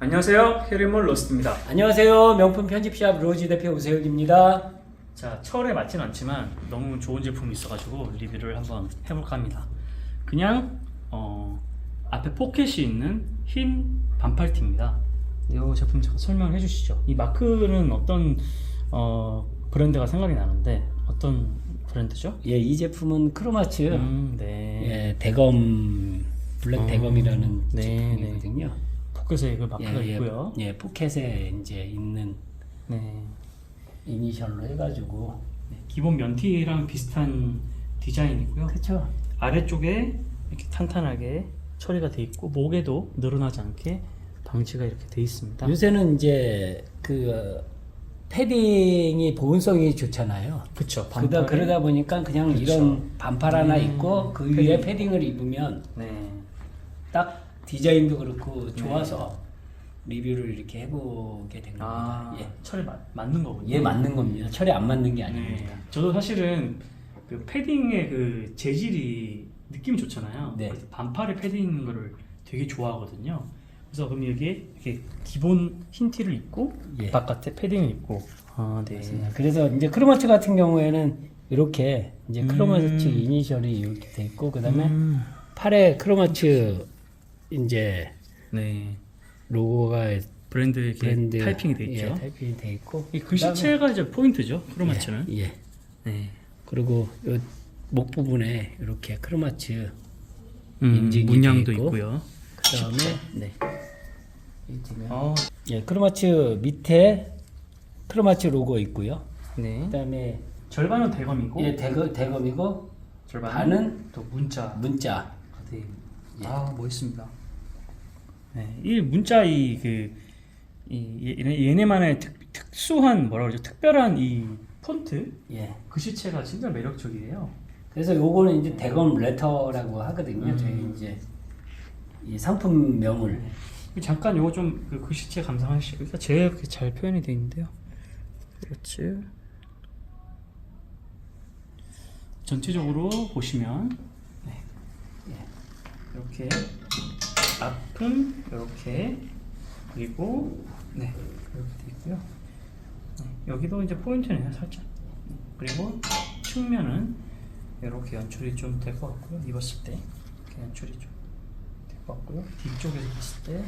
안녕하세요. 헤르몬 로스트입니다. 안녕하세요. 명품 편집샵 로지 대표 우세윤입니다. 자, 철에 맞진 않지만 너무 좋은 제품이 있어가지고 리뷰를 한번 해볼까 합니다. 그냥 어, 앞에 포켓이 있는 흰 반팔티입니다. 이 제품 잠깐 설명을 해주시죠. 이 마크는 어떤 어, 브랜드가 생각이 나는데 어떤 브랜드죠? 예, 이 제품은 크로마츠 음, 네. 예, 대검 블랙 어, 대검이라는 네, 제품이거든요. 포켓에 그 마크가 예, 있고요. 예, 포켓에 이제 있는 네. 이니셜로 해가지고 네, 기본 면티랑 비슷한 디자인이고요. 그렇죠. 아래쪽에 이렇게 탄탄하게 처리가 돼 있고 목에도 늘어나지 않게 방지가 이렇게 돼 있습니다. 요새는 이제 그 패딩이 보온성이 좋잖아요. 그쵸. 그러다 그러다 보니까 그냥 그쵸. 이런 반팔 하나 음, 입고 그 패딩. 위에 패딩을 입으면 네. 딱 디자인도 그렇고 좋아서 리뷰를 이렇게 해보게 된 겁니다. 아, 예. 철에 맞, 맞는 거군요. 얘 맞는 겁니다. 철에 안 맞는 게 아닙니다. 네. 저도 사실은 그 패딩의 그 재질이 느낌이 좋잖아요. 네. 그래서 반팔에 패딩 있는 거를 되게 좋아하거든요. 그래서 그럼 여기에 이렇게 기본 흰 티를 입고 예. 바깥에 패딩을 입고 아, 네. 맞습니다. 그래서 이제 크로마츠 같은 경우에는 이렇게 이제 크로마츠 음. 이니셜이 이렇게 돼 있고 그다음에 음, 팔에 크로마츠 이제 네. 로고가 브랜드 이렇게 브랜드 타이핑이 돼 있죠. 예, 타이핑이 돼 있고 이 글씨체가 이제 포인트죠. 크로마츠는. 예, 예. 네. 그리고 요 목 부분에 이렇게 크로마츠 음, 인증이 문양도 돼 있고. 있고요. 그다음에 네. 어, 예, 크로마츠 밑에 크로마츠 로고 있고요. 네. 그다음에 절반은 대검이고 예, 대검 대검이고 절반은 반은 또 문자. 문자. 네. 예. 아 멋있습니다. 네, 이 문자 이그 이, 얘- 얘네만의 특, 특수한 뭐라 그러죠? 특별한 이 폰트 예. 글씨체가 진짜 매력적이에요. 그래서 요거는 이제 대검 레터라고 하거든요. 음. 저희 이제 이 상품명을 잠깐 요거 좀 그 글씨체 감상하시죠. 그러니까 제일 그잘 표현이 되어 있는데요. 그렇지. 전체적으로 보시면 네. 이렇게 앞은 이렇게 그리고 네 이렇게 돼 있고요. 네, 여기도 이제 포인트네요, 살짝. 네, 그리고 측면은 이렇게 연출이 좀 될 것 같고요. 입었을 때 이렇게 연출이 좀 될 것 같고요. 뒤쪽에서 봤을 때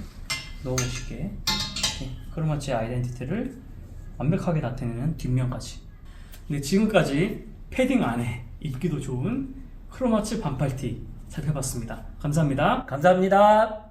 너무 멋있게 네, 크로마치 아이덴티티를 완벽하게 나타내는 뒷면까지. 네, 지금까지 패딩 안에 입기도 좋은 크로마츠 반팔티 살펴봤습니다. 감사합니다. 감사합니다.